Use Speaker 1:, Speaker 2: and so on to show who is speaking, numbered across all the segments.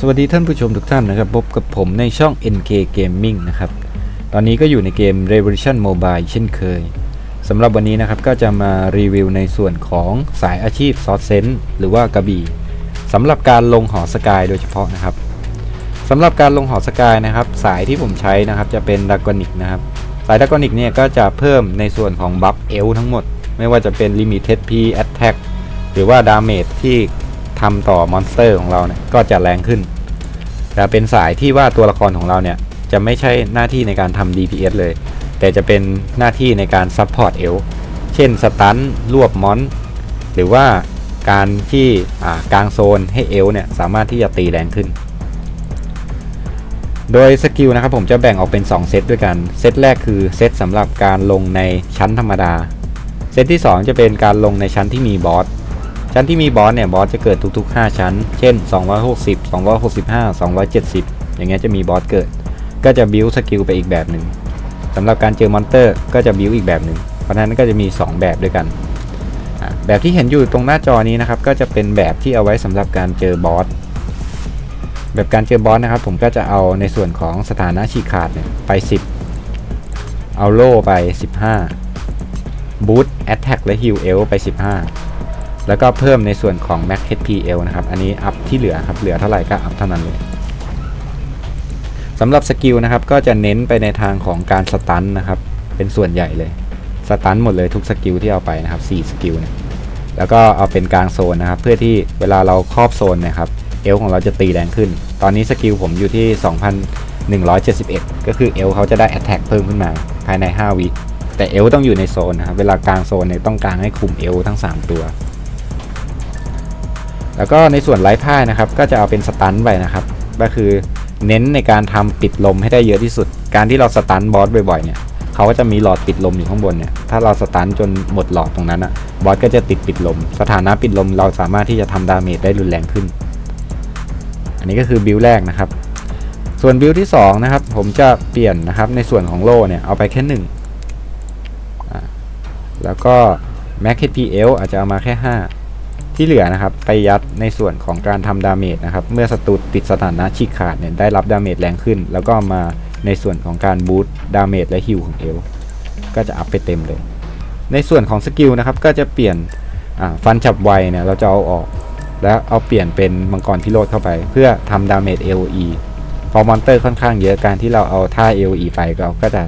Speaker 1: สวัสดีท่านผู้ชมทุกท่านนะครับพบกับผมในช่อง NK Gaming นะครับ ตอนนี้ก็อยู่ในเกม Revolution Mobile เช่นเคยสำหรับวันนี้นะครับก็จะมารีวิวในส่วนของสายอาชีพซอสเซนหรือว่ากระบี่สำหรับการลงหอสกายโดยเฉพาะนะครับสำหรับการลงหอสกายนะครับ สายที่ผมใช้นะครับจะเป็นดากอนิกนะครับ สายดากอนิกเนี่ยก็จะเพิ่มในส่วนของบัฟเอลทั้งหมด ไม่ว่าจะเป็น Limited P Attack หรือว่าดาเมจที่ ทำต่อมอนสเตอร์ของเราเนี่ยก็จะแรงขึ้น แต่เป็นสายที่ว่าตัวละครของเราเนี่ยจะไม่ใช่หน้าที่ในการทำ DPS เลย แต่จะเป็นหน้าที่ในการซัพพอร์ตเอลเช่นสตันรวบมอน หรือว่าการที่กลางโซนให้เอลเนี่ยสามารถที่จะตีแรงขึ้น โดยสกิลนะครับผมจะแบ่งออกเป็น 2 เซตด้วยกัน เซตแรกคือเซตสำหรับการลงในชั้นธรรมดา เซตที่ 2 จะเป็นการลงในชั้นที่มีบอส ชั้นที่มีบอสเนี่ยบอสจะเกิดทุก ๆ 5 ชั้น เช่น 260 265 270 อย่างเงี้ยจะมีบอสเกิด ก็จะบิวสกิลไปอีกแบบหนึ่งสำหรับการเจอมอนเตอร์ก็จะบิวอีกแบบหนึ่งเพราะฉะนั้นก็จะมี 2 แบบด้วยกันแบบที่เห็นอยู่ตรงหน้าจอนี้นะครับก็จะเป็นแบบที่เอาไว้สำหรับการเจอบอสแบบการเจอบอสนะครับ ผมก็จะเอาในส่วนของสถานะฉีกขาดเนี่ยไป 10 เอาโล่ไป 15บูทแอตแทกและฮิลเอลไป 15 แล้วก็เพิ่มในส่วนของ Max HPL นะครับ อันนี้อัพที่เหลือครับ เหลือเท่าไหร่ก็อัพเท่านั้นเลยสำหรับสกิลนะครับ ก็จะเน้นไปในทางของการสตันนะครับ เป็นส่วนใหญ่เลย สตันหมดเลยทุกสกิลที่เอาไปนะครับ4สกิลเนี่ย แล้วก็เอาเป็นกลางโซนนะครับ เพื่อที่เวลาเราครอบโซนนะครับ เอลของเราจะตีแรงขึ้น ตอนนี้สกิลผมอยู่ที่ 2,171 ก็คือเอลเขาจะได้ Attack เพิ่มขึ้นมาภายใน 5 วิแต่เอลต้องอยู่ในโซนนะครับ เวลากลางโซนเนี่ยต้องกลางให้คุมเอลทั้ง 3 ตัว แล้วก็ในส่วนไร้พ่านะครับ ก็จะเอาเป็นสตันไปนะครับ ก็คือเน้นในการทำปิดลมให้ได้เยอะที่สุด การที่เราสตันบอสบ่อยๆเนี่ยเขาก็จะมีหลอดปิดลมอยู่ข้างบนเนี่ย ถ้าเราสตันจนหมดหลอดตรงนั้นอะบอสก็จะติดปิดลม สถานะปิดลมเราสามารถที่จะทำดาเมจได้รุนแรงขึ้น อันนี้ก็คือบิลแรกนะครับ ส่วนบิลที่2นะครับ ผมจะเปลี่ยนนะครับ ในส่วนของโล่เนี่ยเอาไปแค่หนึ่งแล้วก็ Max HPL อาจจะเอามาแค่ 5 ที่เหลือนะครับไปยัดในส่วนของการทำดาเมจนะครับเมื่อศัตรูติดสถานะฉีกขาดเนี่ยได้รับดาเมจแรงขึ้น แล้วก็มาในส่วนของการบูตดาเมจและฮิลของเอลก็จะอัพไปเต็มเลย ในส่วนของสกิลนะครับก็จะเปลี่ยนฟันฉับไวเนี่ยเราจะเอาออก แล้วเอาเปลี่ยนเป็นมังกรพิโรธเข้าไป เพื่อทำดาเมจ AOE พอมอนเตอร์ค่อนข้างเยอะการที่เราเอาท่า AOE ไปก็ก็จะ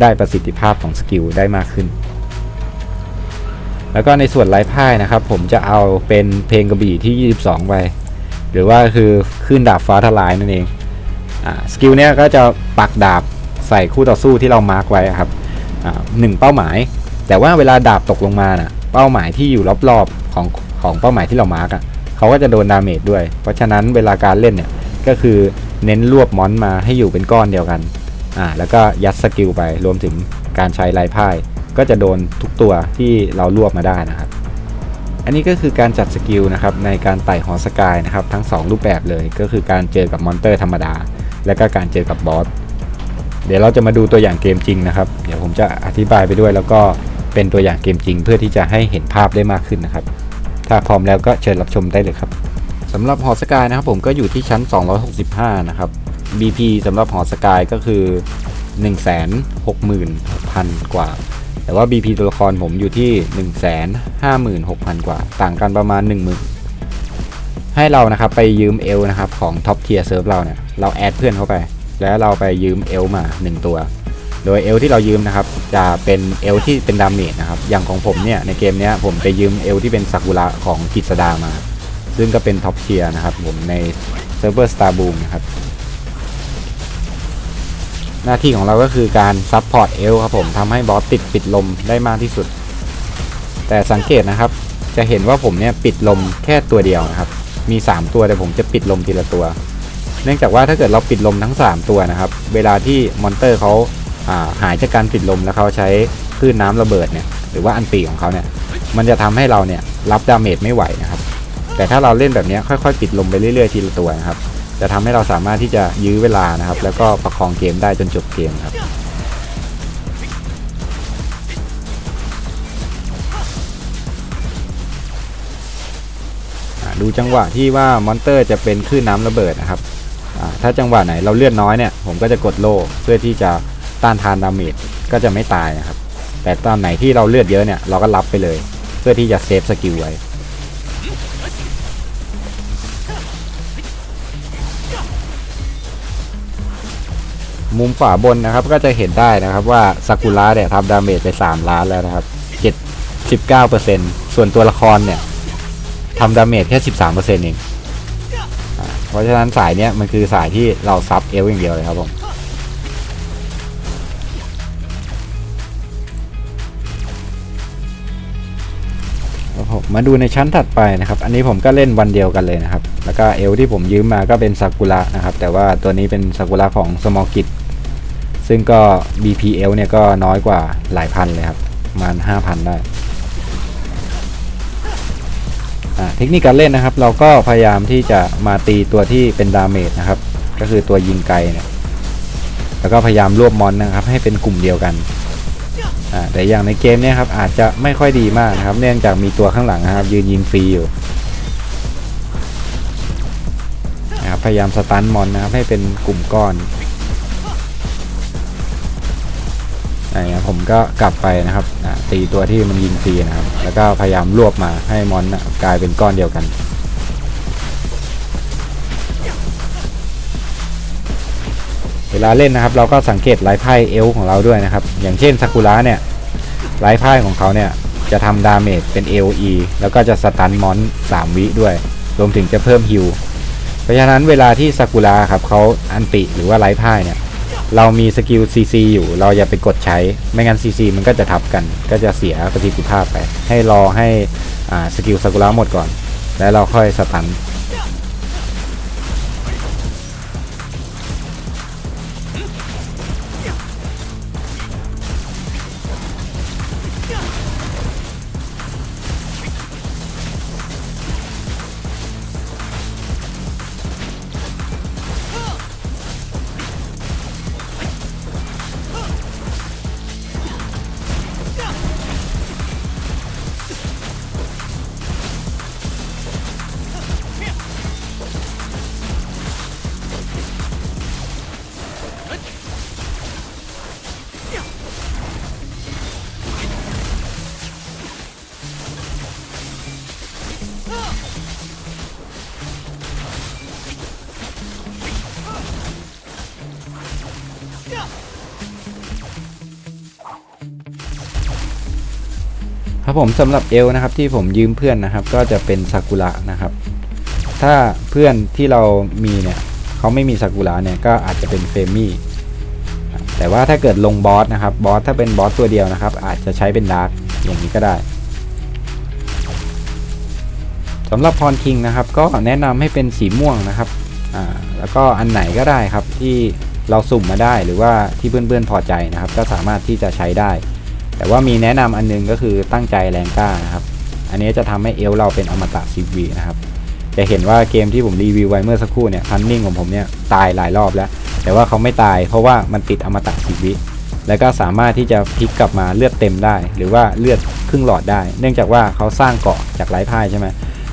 Speaker 1: ได้ประสิทธิภาพของสกิลได้มากขึ้น แล้วก็ในส่วนไร้พ่ายนะครับ ผมจะเอาเป็นเพลงกระบี่ที่ 22 ไป หรือว่าคือขึ้นดาบฟ้าทลายนั่นเองอสกิลเนี้ยก็จะปักดาบใส่คู่ต่อสู้ที่เรามาร์กไว้ครับหนึ่งเป้าหมาย แต่ว่าเวลาดาบตกลงมาน่ะเป้าหมายที่อยู่รอบๆของของเป้าหมายที่เรามาร์กอะเขาก็จะโดนดาเมจด้วย เพราะฉะนั้นเวลาการเล่นเนี่ยก็คือเน้นรวบมอนมาให้อยู่เป็นก้อนเดียวกันอ่าแล้วก็ยัดสกิลไปรวมถึงการใช้ไร้พ่าย ก็จะโดนทุกตัวที่เรารวบมาได้นะครับ อันนี้ก็คือการจัดสกิลนะครับในการไต่หอสกายนะครับทั้ง 2 รูปแบบเลย ก็คือการเจอกับมอนเตอร์ธรรมดา และก็การเจอกับบอสเดี๋ยวเราจะมาดูตัวอย่างเกมจริงนะครับ เดี๋ยวผมจะอธิบายไปด้วยแล้วก็เป็นตัวอย่างเกมจริง เพื่อที่จะให้เห็นภาพได้มากขึ้นนะครับ ถ้าพร้อมแล้วก็เชิญรับชมได้เลยครับสำหรับหอสกายนะครับผมก็อยู่ที่ชั้น 265 นะครับ BP สำหรับหอสกายก็คือ 160,000 กว่า แต่ว่า BP ตัวละครผมอยู่ที่ 156,000 กว่า ต่างกันประมาณ 10,000 ให้เรานะครับไปยืมเอลนะครับของท็อปเทียร์เซิร์ฟเราเนี่ย เราแอดเพื่อนเข้าไป แล้วเราไปยืมเอลมา 1 ตัว โดยเอลที่เรายืมนะครับ จะเป็นเอลที่เป็นดาเมจนะครับ อย่างของผมเนี่ย ในเกมเนี้ยผมไปยืมเอลที่เป็นซากุระของกิษดามา ซึ่งก็เป็นท็อปเทียร์นะครับผมในเซิร์ฟเวอร์สตาร์บูมนะครับ หน้าที่ของเราก็คือการซับพอร์ตเอลครับผมทำให้บอสติดปิดลมได้มากที่สุด แต่สังเกตนะครับ จะเห็นว่าผมเนี่ยปิดลมแค่ตัวเดียวนะครับ มี 3 ตัวแต่ผมจะปิดลมทีละตัว เนื่องจากว่าถ้าเกิดเราปิดลมทั้ง 3 ตัวนะครับ เวลาที่มอนเตอร์เขาาหายจากการปิดลมแล้วเขาใช้คลื่นน้ำระเบิดเนี่ยหรือว่าอันตีของเขาเนี่ยมันจะทำให้เราเนี่ยรับดาเมจไม่ไหวนะครับ แต่ถ้าเราเล่นแบบนี้ค่อยๆ ปิดลมไปเรื่อยๆทีละตัวนะครับ จะทำให้เราสามารถที่จะยื้อเวลานะครับ แล้วก็ประคองเกมได้จนจบเกมครับดูจังหวะที่ว่ามอนเตอร์จะเป็นคลื่นน้ำระเบิดนะครับ ถ้าจังหวะไหนเราเลือดน้อยเนี่ย ผมก็จะกดโล่เพื่อที่จะต้านทานดาเมจก็จะไม่ตายนะครับ แต่ตอนไหนที่เราเลือดเยอะเนี่ย เราก็รับไปเลย เพื่อที่จะเซฟสกิลไว้ มุมขวาบนนะครับ ก็จะเห็นได้นะครับว่าซากุระเนี่ยทำดาเมจไป 3 ล้านแล้วนะครับ7 19%ส่วนตัวละครเนี่ยทำดาเมจแค่ 13%เองอเพราะฉะนั้นสายเนี้ยมันคือสายที่เราซับเอลอย่างเดียวเลยครับผมมาดูในชั้นถัดไปนะครับ อันนี้ผมก็เล่นวันเดียวกันเลยนะครับ แล้วก็เอลที่ผมยืมมาก็เป็นซากุระนะครับ แต่ว่าตัวนี้เป็นซากุระของสมอกิ ซึ่งก็ BPL เนี่ยก็น้อยกว่าหลายพันเลยครับประมาณ5,000 ได้เทคนิคการเล่นนะครับ เราก็พยายามที่จะมาตีตัวที่เป็นดาเมจนะครับ ก็คือตัวยิงไกลเนี่ยแล้วก็พยายามรวบมอนนะครับ ให้เป็นกลุ่มเดียวกันแต่อย่างในเกมเนี่ยครับอาจจะไม่ค่อยดีมากนะครับ เนื่องจากมีตัวข้างหลังนะครับ ยืนยิงฟรีอยู่นะครับพยายามสตันมอนนะครับให้เป็นกลุ่มก้อน อะไรเงี้ยผมก็กลับไปนะครับตีตัวที่มันยิงฟรีนะครับ แล้วก็พยายามรวบมาให้มอนนะกลายเป็นก้อนเดียวกันเวลาเล่นนะครับเราก็สังเกตลายไพ่เอลของเราด้วยนะครับ อย่างเช่นซากุระเนี่ยลายไพ่ของเขาเนี่ยจะทำดาเมจเป็น AOE แล้วก็จะสตันมอน3วิด้วย รวมถึงจะเพิ่มฮิลเพราะฉะนั้นเวลาที่ซากุระครับเขาอันติหรือว่าไลฟ์ไพ่เนี่ย เรามีสกิล CC อยู่เราอย่าไปกดใช้ ไม่งั้น CC มันก็จะทับกัน ก็จะเสียประสิทธิภาพไป ให้รอให้สกิลซากุระหมดก่อน แล้วเราค่อยสตัน ครับผมสำหรับเอลนะครับที่ผมยืมเพื่อนนะครับ ก็จะเป็นซากุระนะครับ ถ้าเพื่อนที่เรามีเนี่ยเขาไม่มีซากุระเนี่ยก็อาจจะเป็นเฟมี่แต่ว่าถ้าเกิดลงบอสนะครับบอสถ้าเป็นบอสตัวเดียวนะครับ อาจจะใช้เป็นดาร์กอย่างนี้ก็ได้สำหรับพรคิงนะครับ ก็แนะนำให้เป็นสีม่วงนะครับอ่าแล้วก็อันไหนก็ได้ครับที่เราสุ่มมาได้หรือว่าที่เพื่อนๆพอใจนะครับ ก็สามารถที่จะใช้ได้ แต่ว่ามีแนะนำอันนึงก็คือตั้งใจแรงกล้านะครับ อันนี้จะทำให้เอลเราเป็นอมตะสิบวีนะครับ จะเห็นว่าเกมที่ผมรีวิวไว้เมื่อสักครู่เนี่ยพันนิ่งของผมเนี่ยตายหลายรอบแล้ว แต่ว่าเขาไม่ตายเพราะว่ามันติดอมตะสิบวิแล้วก็สามารถที่จะพลิกกลับมาเลือดเต็มได้ หรือว่าเลือดครึ่งหลอดได้ เนื่องจากว่าเขาสร้างเกาะจากไร้พ่ายใช่ไหม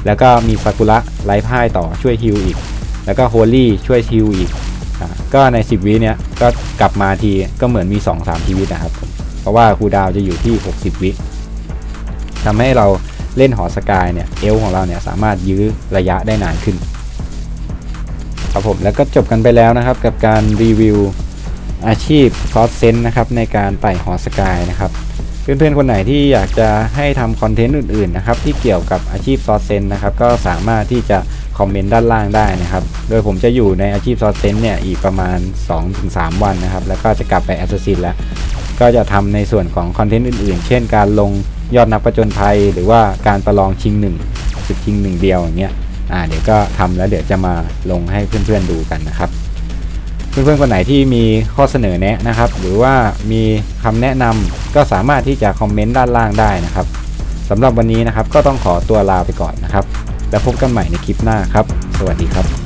Speaker 1: แล้วก็มีซากุระไร้พ่ายต่อช่วยฮิลอีก แล้วก็โฮลี่ช่วยฮิลอีกอก็ใน 10วิเนี่ยก็กลับมาทีก็เหมือนมี 2-3ชีวิตนะครับผม เพราะว่าคูดาวจะอยู่ที่ 60 วิทำให้เราเล่นหอสกายเนี่ยเอลของเราเนี่ยสามารถยื้อระยะได้นานขึ้น ครับผมแล้วก็จบกันไปแล้วนะครับกับการรีวิวอาชีพซอสเซนนะครับในการไต่หอสกายนะครับเพื่อนๆ คนไหนที่อยากจะให้ทำคอนเทนต์อื่นๆนะครับที่เกี่ยวกับอาชีพซอสเซนนะครับก็สามารถที่จะคอมเมนต์ด้านล่างได้นะครับ โดยผมจะอยู่ในอาชีพซอสเซนเนี่ยอีกประมาณ 2-3 วันนะครับ แล้วก็จะกลับไปแอสซ s ซินแล้ว ก็จะทำในส่วนของคอนเทนต์อื่นๆ เช่นการลงยอดนักประจนภัย หรือว่าการประลองชิงหนึ่งสุดชิงหนึ่งเดียวอย่างเงี้ยอ่าเดี๋ยวก็ทำแล้วเดี๋ยวจะมาลงให้เพื่อนๆดูกันนะครับ เพื่อนๆคนไหนที่มีข้อเสนอแนะนะครับ หรือว่ามีคำแนะนำก็สามารถที่จะคอมเมนต์ด้านล่างได้นะครับสำหรับวันนี้นะครับก็ต้องขอตัวลาไปก่อนนะครับ แล้วพบกันใหม่ในคลิปหน้าครับ สวัสดีครับ